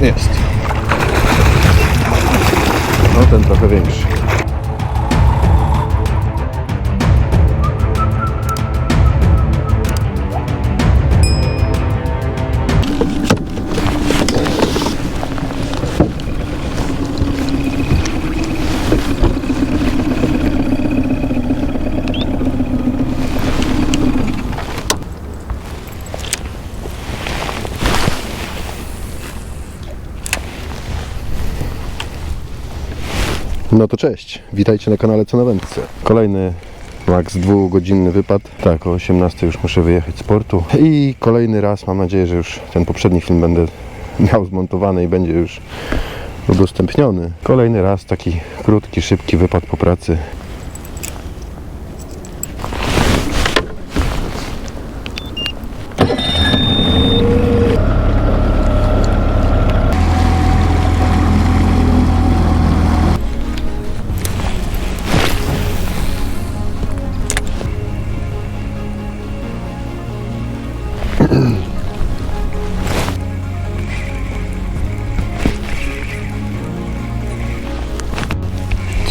Jest. No ten trochę większy. No to cześć, witajcie na kanale Co na Wędce. Kolejny max dwugodzinny wypad. Tak, o 18 już muszę wyjechać z portu. I kolejny raz, mam nadzieję, że już ten poprzedni film będę miał zmontowany i będzie już udostępniony. Kolejny raz taki krótki, szybki wypad po pracy.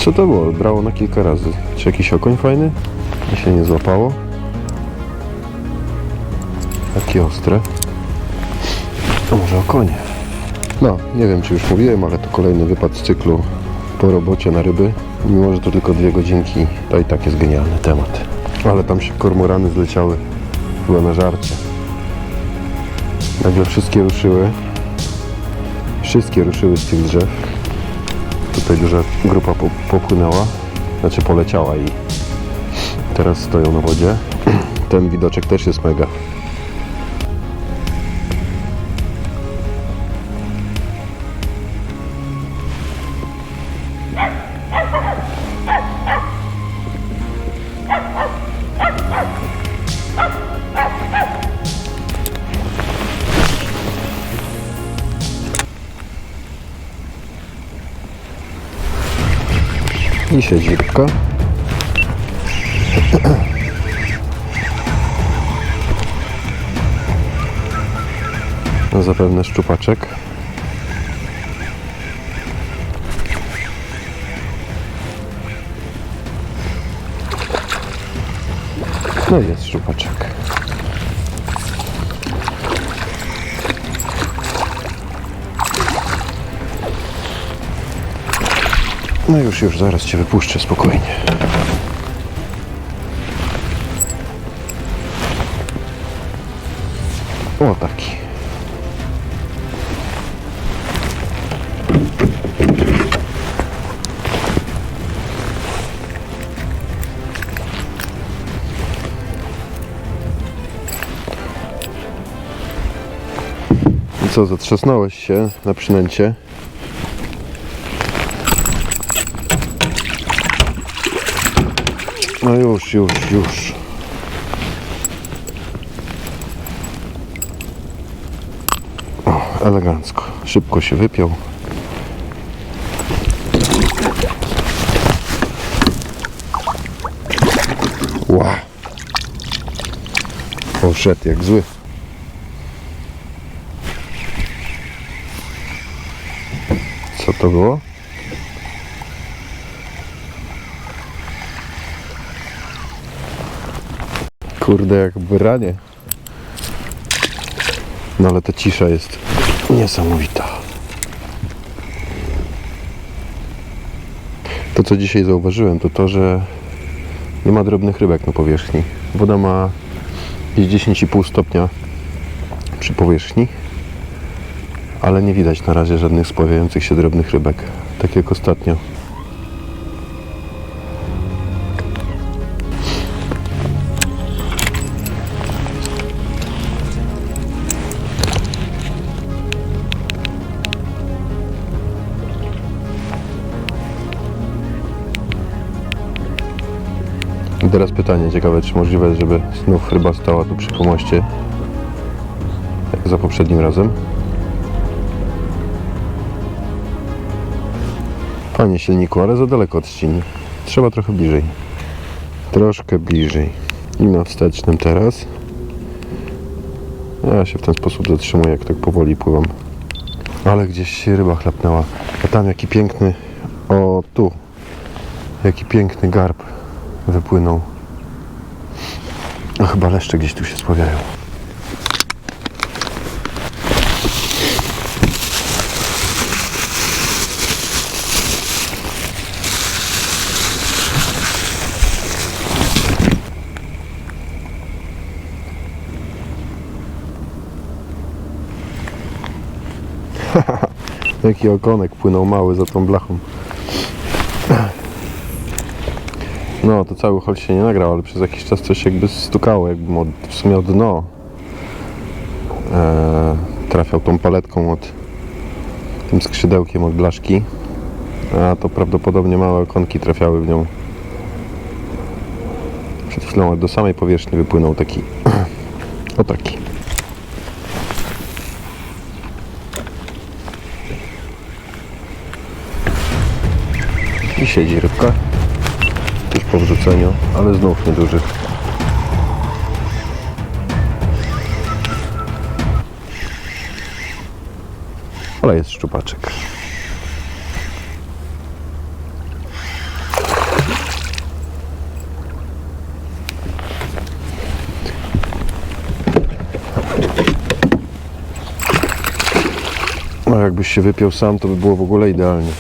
Co to było? Brało na kilka razy. Czy jakiś okoń fajny? Mi się nie złapało. Takie ostre. To może okonie. No, nie wiem czy już mówiłem, ale to kolejny wypad z cyklu po robocie na ryby. Mimo, że to tylko dwie godzinki, to i tak jest genialny temat. Ale tam się kormorany zleciały chyba na żarcie. Nagle wszystkie ruszyły. Wszystkie ruszyły z tych drzew. Tutaj duża grupa po- popłynęła, znaczy poleciała i teraz stoją na wodzie. Ten widoczek też jest mega. I siedzi rybka. No zapewne szczupaczek. No jest szczupaczek. No już, już, zaraz Cię wypuszczę spokojnie. O, taki. I co, zatrzasnąłeś się na przynęcie? No już, już, już. O, elegancko. Szybko się wypiął. Ła. Poszedł jak zły. Co to było? Kurde, jak branie. No ale ta cisza jest niesamowita. To, co dzisiaj zauważyłem, to to, że nie ma drobnych rybek na powierzchni. Woda ma jakieś 10,5 stopnia przy powierzchni, ale nie widać na razie żadnych spławiających się drobnych rybek, tak jak ostatnio. I teraz pytanie ciekawe, czy możliwe jest, żeby znów ryba stała tu przy pomoście, jak za poprzednim razem. Panie silniku, ale za daleko od ścini. Trzeba trochę bliżej. Troszkę bliżej. I na wstecznym teraz. Ja się w ten sposób zatrzymuję, jak tak powoli pływam. Ale gdzieś się ryba chlapnęła. A tam jaki piękny, o tu, jaki piękny garb wypłynął. No chyba leszcze gdzieś tu się spławiają. Jaki okonek płynął mały za tą blachą. No, to cały hol się nie nagrał, ale przez jakiś czas coś jakby stukało, jakbym od, w sumie od dno e, trafiał tą paletką od tym skrzydełkiem od blaszki, a to prawdopodobnie małe okonki trafiały w nią. Przed chwilą do samej powierzchni wypłynął taki o taki. I siedzi rybka. Po wrzuceniu, ale znów nieduży. Ale jest szczupaczek. A jakbyś się wypiął sam, to by było w ogóle idealnie.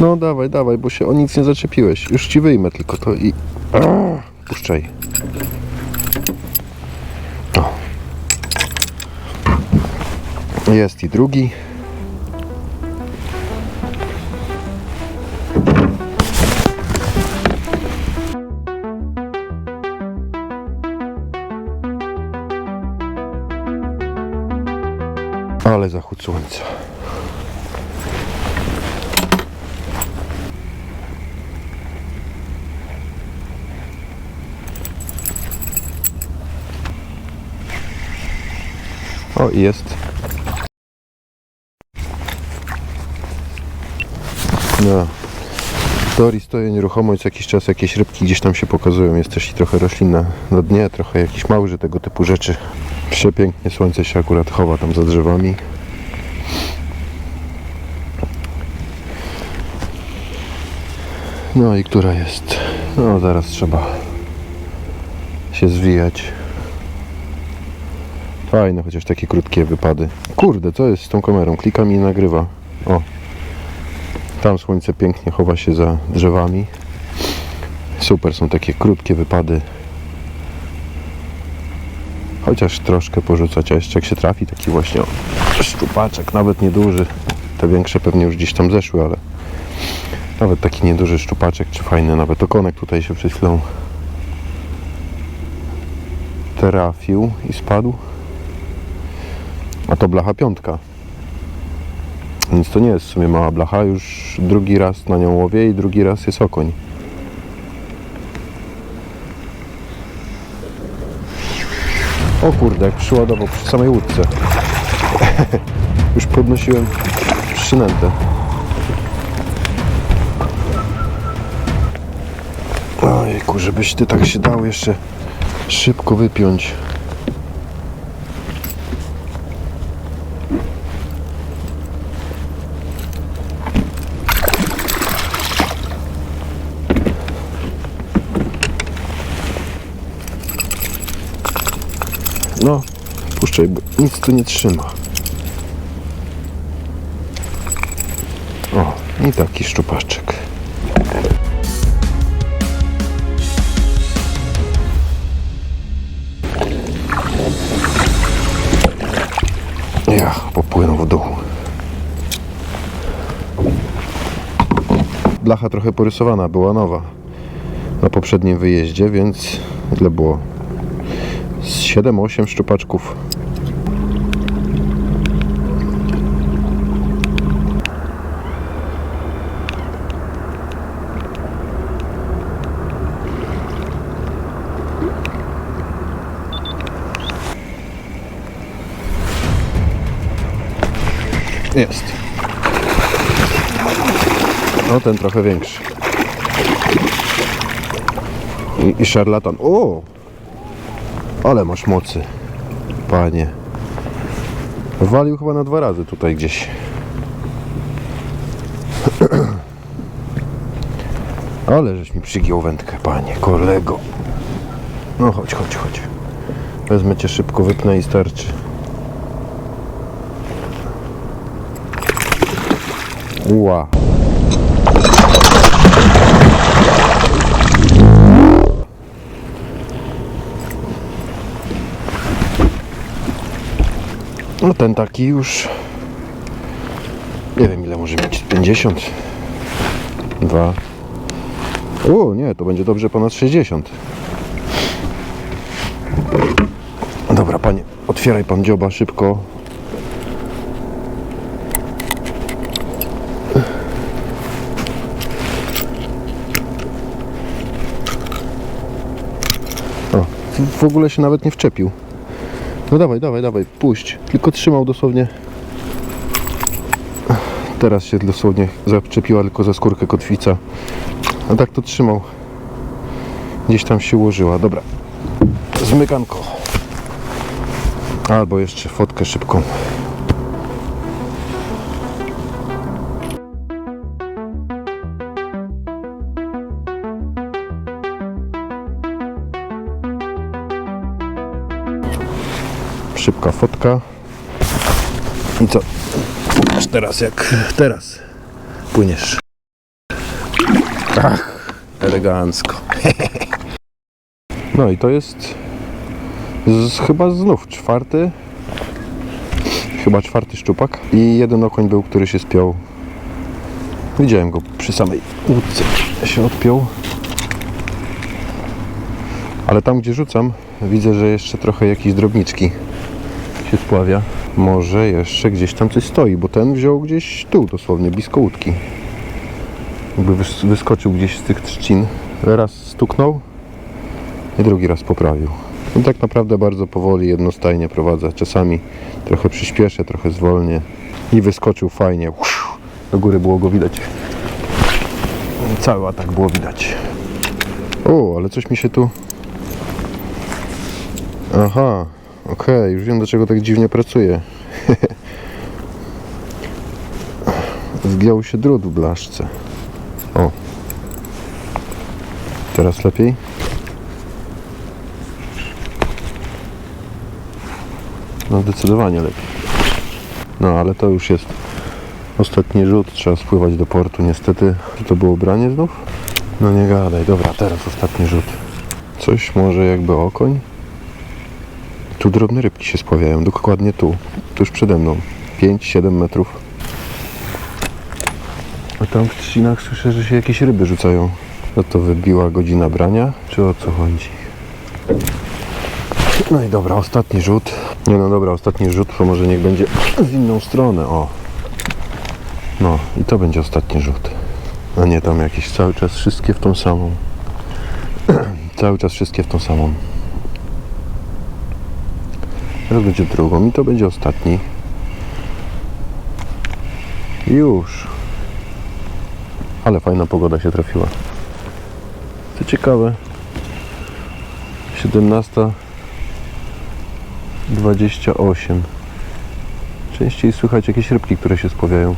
No dawaj, dawaj, bo się o nic nie zaczepiłeś. Już ci wyjmę tylko to i... Puszczaj. O. Jest i drugi. Ale zachód słońca. O, jest. No. W teorii stoję nieruchomo i co jakiś czas jakieś rybki gdzieś tam się pokazują. Jest też i trochę roślina na dnie, trochę jakiś małży, tego typu rzeczy. Przepięknie słońce się akurat chowa tam za drzewami. No i która jest? No zaraz trzeba się zwijać. Fajne, chociaż takie krótkie wypady. Kurde, co jest z tą kamerą? Klikam i nagrywa. O. Tam słońce pięknie chowa się za drzewami. Super są takie krótkie wypady. Chociaż troszkę porzucać, a jeszcze jak się trafi taki właśnie szczupaczek, nawet nieduży. Te większe pewnie już gdzieś tam zeszły, ale nawet taki nieduży szczupaczek, czy fajny nawet okonek tutaj się przed chwilą trafił i spadł. A to blacha piątka. Więc to nie jest w sumie mała blacha, już drugi raz na nią łowię i drugi raz jest okoń. O kurde, jak przyładował przy samej łódce. już podnosiłem przynętę. Ojejku, żebyś ty tak się dał jeszcze szybko wypiąć. No, bo nic tu nie trzyma. O, i taki szczupaczek. Ja, popłynął w dół. Blacha trochę porysowana, była nowa na poprzednim wyjeździe, więc ile było? Z 7-8 szczupaczków. Jest. No ten trochę większy. I, i szarlatan. O! Ale masz mocy. Panie. Walił chyba na dwa razy tutaj gdzieś. Ale żeś mi przygiął wędkę, panie, kolego. No chodź, chodź, chodź. Wezmę cię szybko, wypnę i starczy. Ła. No ten taki już nie wiem ile może mieć 50 2 O nie, to będzie dobrze ponad 60 Dobra panie, otwieraj pan dzioba szybko O, w- ogóle się nawet nie wczepił no dawaj, dawaj, dawaj, puść. Tylko trzymał dosłownie. Teraz się dosłownie zaczepiła tylko za skórkę kotwica. A tak to trzymał. Gdzieś tam się ułożyła. Dobra. Zmykanko. Albo jeszcze fotkę szybką. Szybka fotka. I co? Pokaż teraz jak teraz płyniesz. Ach, elegancko. No i to jest z, chyba znów czwarty chyba czwarty szczupak i jeden okoń był, który się spiął widziałem go przy samej łódce się odpiął ale tam gdzie rzucam widzę, że jeszcze trochę jakieś drobniczki się spławia. Może jeszcze gdzieś tam coś stoi, bo ten wziął gdzieś tu, dosłownie, blisko łódki. Jakby wys- wyskoczył gdzieś z tych trzcin. Raz stuknął i drugi raz poprawił. I tak naprawdę bardzo powoli, jednostajnie prowadzę. Czasami trochę przyspieszę, trochę zwolnię. I wyskoczył fajnie. Do góry było go widać. Cały atak było widać. O, ale coś mi się tu... Aha, okej, już wiem dlaczego tak dziwnie pracuje. Zgiął się drut w blaszce. O. Teraz lepiej? No zdecydowanie lepiej. No ale to już jest ostatni rzut, trzeba spływać do portu niestety. Czy to było branie znów? No nie gadaj, dobra, teraz ostatni rzut. Coś może jakby okoń? Tu drobne rybki się spławiają, dokładnie tu, tuż przede mną. 5-7 metrów. A tam w trzcinach słyszę, że się jakieś ryby rzucają. No to wybiła godzina brania, czy o co chodzi? No i dobra, ostatni rzut. Nie no dobra, ostatni rzut to może niech będzie w inną stronę, o. No i to będzie ostatni rzut. A nie tam jakieś cały czas wszystkie w tą samą. cały czas wszystkie w tą samą. Teraz będzie drugą i to będzie ostatni. Już. Ale fajna pogoda się trafiła. Co ciekawe. 17.28. Częściej słychać jakieś rybki, które się spławiają.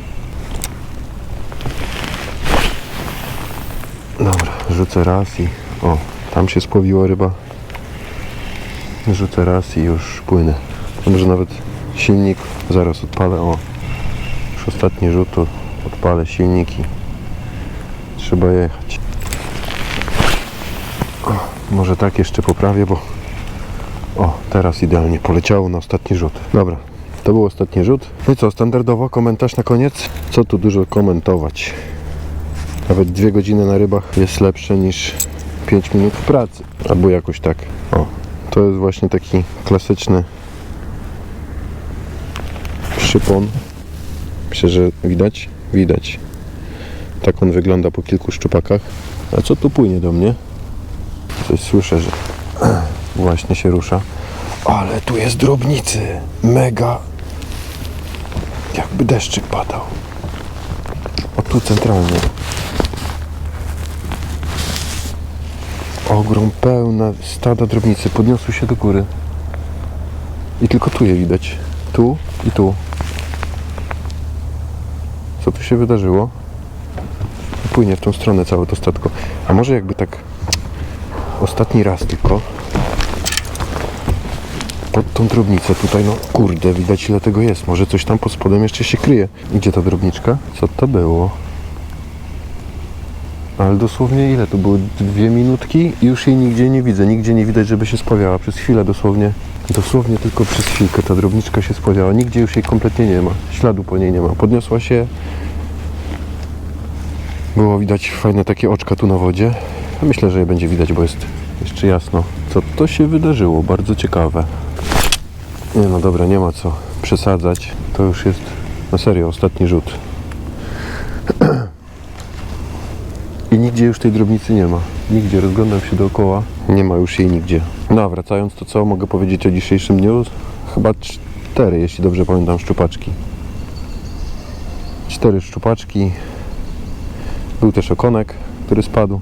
Dobra, rzucę raz i... O, tam się spławiła ryba. Rzucę raz i już płynę. Może nawet silnik zaraz odpalę. O, już ostatni rzut odpalę silnik i trzeba jechać. O, może tak jeszcze poprawię, bo o, teraz idealnie poleciało na ostatni rzut. Dobra, to był ostatni rzut. No i co, standardowo komentarz na koniec? Co tu dużo komentować? Nawet dwie godziny na rybach jest lepsze niż 5 minut w pracy. Albo jakoś tak. O, To jest właśnie taki klasyczny szypon. Myślę, że widać? Widać. Tak on wygląda po kilku szczupakach. A co tu płynie do mnie? Coś słyszę, że właśnie się rusza. Ale tu jest drobnicy. Mega. Jakby deszczyk padał. O tu centralnie. Ogrom pełna stada drobnicy. Podniosły się do góry. I tylko tu je widać. Tu i tu. Co tu się wydarzyło? Płynie w tą stronę całe to statko. A może jakby tak ostatni raz tylko pod tą drobnicę tutaj, no kurde, widać ile tego jest. Może coś tam pod spodem jeszcze się kryje. Gdzie ta drobniczka? Co to było? Ale dosłownie ile? To były dwie minutki i już jej nigdzie nie widzę. Nigdzie nie widać, żeby się spławiała. Przez chwilę dosłownie. Dosłownie tylko przez chwilkę ta drobniczka się spławiała. Nigdzie już jej kompletnie nie ma. Śladu po niej nie ma. Podniosła się. Było widać fajne takie oczka tu na wodzie. Myślę, że je będzie widać, bo jest jeszcze jasno. Co to się wydarzyło? Bardzo ciekawe. Nie no dobra, nie ma co przesadzać. To już jest na serio ostatni rzut. Nigdzie już tej drobnicy nie ma. Nigdzie, rozglądam się dookoła. Nie ma już jej nigdzie. No, a wracając to co mogę powiedzieć o dzisiejszym dniu? Chyba cztery, jeśli dobrze pamiętam, szczupaczki. Cztery szczupaczki. Był też okonek, który spadł,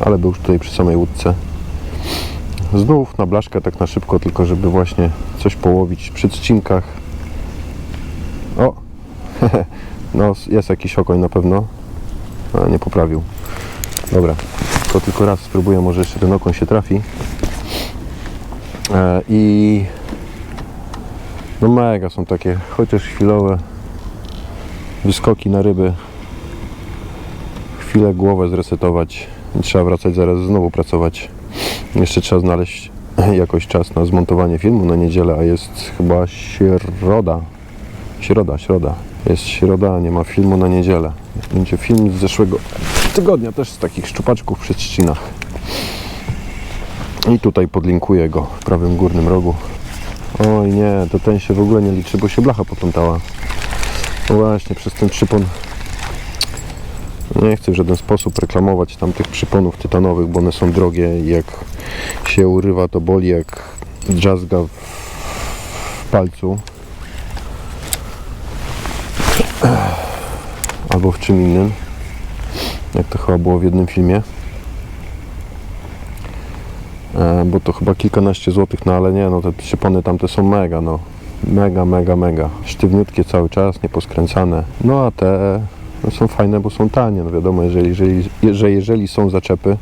ale był już tutaj przy samej łódce. Znów na blaszkę, tak na szybko, tylko żeby właśnie coś połowić przy trzcinkach. O! no, jest jakiś okoń na pewno. A, nie poprawił. Dobra, to tylko raz spróbuję, może jeszcze ten okoń się trafi. E, I no mega są takie, chociaż chwilowe wyskoki na ryby. Chwilę głowę zresetować trzeba wracać zaraz znowu pracować. Jeszcze trzeba znaleźć jakoś czas na zmontowanie filmu na niedzielę, a jest chyba środa. Środa, środa. Jest środa, nie ma filmu na niedzielę. Będzie film z zeszłego tygodnia też z takich szczupaczków przy trzcinach. I tutaj podlinkuję go w prawym górnym rogu. Oj nie, to ten się w ogóle nie liczy, bo się blacha poplątała. Właśnie, przez ten przypon nie chcę w żaden sposób reklamować tam tych przyponów tytanowych, bo one są drogie i jak się urywa to boli jak drzazga w palcu. Albo w czym innym. Jak to chyba było w jednym filmie. E, bo to chyba kilkanaście złotych, no ale nie, no te przypony tamte są mega, no. Mega, mega, mega. Sztywniutkie cały czas, nieposkręcane. No a te no, są fajne, bo są tanie. No wiadomo, jeżeli, jeżeli, że jeżeli są zaczepy,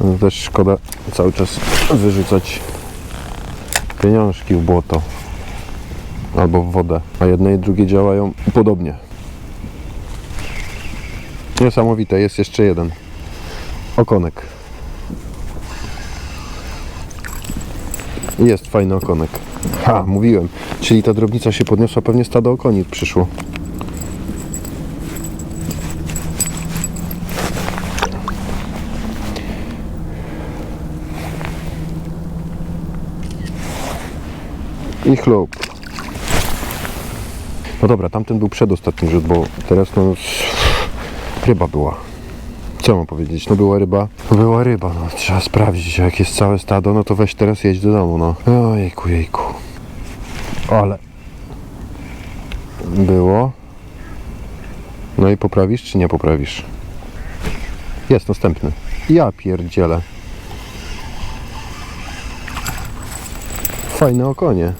no, też szkoda cały czas wyrzucać pieniążki w błoto albo w wodę. A jedne i drugie działają podobnie. Niesamowite, jest jeszcze jeden. Okonek. Jest fajny okonek. Ha, mówiłem. Czyli ta drobnica się podniosła, pewnie stado okoni przyszło. I chlub. No dobra, tamten był przedostatni rzut, bo teraz no ryba była. Co mam powiedzieć? No była ryba. Była ryba, no trzeba sprawdzić, jak jest całe stado, no to weź teraz jedź do domu, no. Ojejku, jejku. Ale było. No i poprawisz, czy nie poprawisz? Jest następny. Ja pierdzielę. Fajne okonie.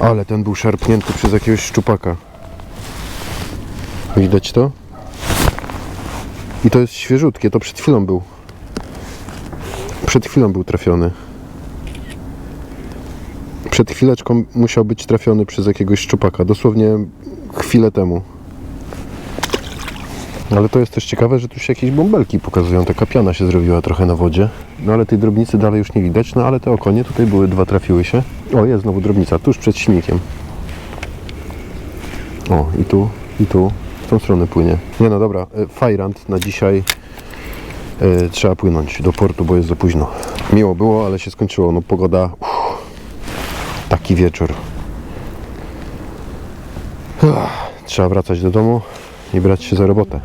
Ale ten był szarpnięty przez jakiegoś szczupaka. Widać to? I to jest świeżutkie, to przed chwilą był. Przed chwilą był trafiony. Przed chwileczką musiał być trafiony przez jakiegoś szczupaka, dosłownie chwilę temu. No ale to jest też ciekawe, że tu się jakieś bąbelki pokazują. Taka piana się zrobiła trochę na wodzie. No ale tej drobnicy dalej już nie widać, no ale te okonie tutaj były, dwa trafiły się. O, jest znowu drobnica, tuż przed silnikiem. O, i tu, i tu, w tą stronę płynie. Nie no dobra, e, Fajrant na dzisiaj e, trzeba płynąć do portu, bo jest za późno. Miło było, ale się skończyło. No pogoda, uff, taki wieczór. Uff, trzeba wracać do domu i brać się za robotę.